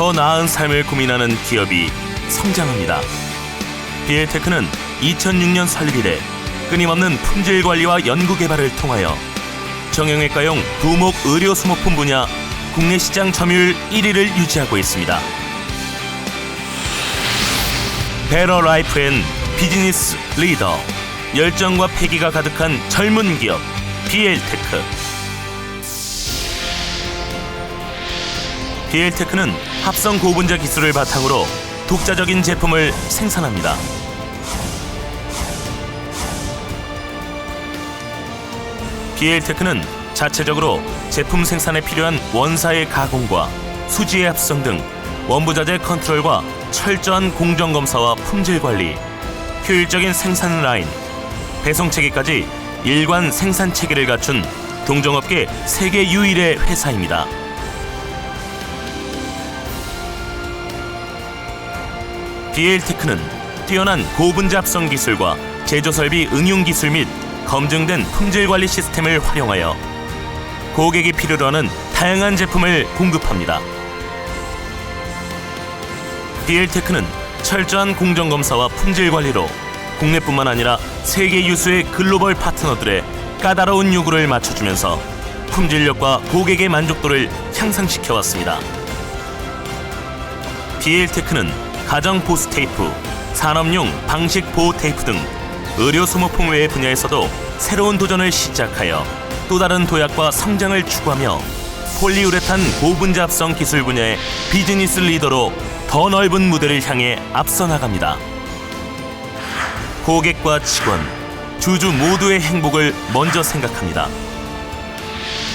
더 나은 삶을 고민하는 기업이 성장합니다. 비엘테크는 2006년 설립 이래 끊임없는 품질 관리와 연구 개발을 통하여 정형외과용 두목 의료 소모품 분야 국내 시장 점유율 1위를 유지하고 있습니다. 베러 라이프 앤 비즈니스 리더 열정과 패기가 가득한 젊은 기업 비엘테크 비엘테크는 합성 고분자 기술을 바탕으로 독자적인 제품을 생산합니다. 비엘테크는 자체적으로 제품 생산에 필요한 원사의 가공과 수지의 합성 등 원부자재 컨트롤과 철저한 공정 검사와 품질 관리, 효율적인 생산 라인, 배송 체계까지 일관 생산 체계를 갖춘 동종업계 세계 유일의 회사입니다. 비엘테크는 뛰어난 고분자 합성 기술과 제조 설비 응용 기술 및 검증된 품질 관리 시스템을 활용하여 고객이 필요로 하는 다양한 제품을 공급합니다. 비엘테크는 철저한 공정 검사와 품질 관리로 국내뿐만 아니라 세계 유수의 글로벌 파트너들의 까다로운 요구를 맞춰주면서 품질력과 고객의 만족도를 향상시켜 왔습니다. 비엘테크는 가정 보스 테이프, 산업용 방식 보호 테이프 등 의료 소모품 외의 분야에서도 새로운 도전을 시작하여 또 다른 도약과 성장을 추구하며 폴리우레탄 고분자 합성 기술 분야의 비즈니스 리더로 더 넓은 무대를 향해 앞서 나갑니다. 고객과 직원, 주주 모두의 행복을 먼저 생각합니다.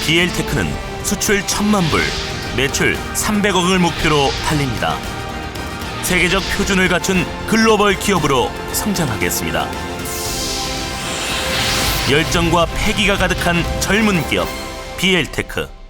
비엘테크는 수출 천만 불, 매출 300억을 목표로 달립니다. 세계적 표준을 갖춘 글로벌 기업으로 성장하겠습니다. 열정과 패기가 가득한 젊은 기업 비엘테크.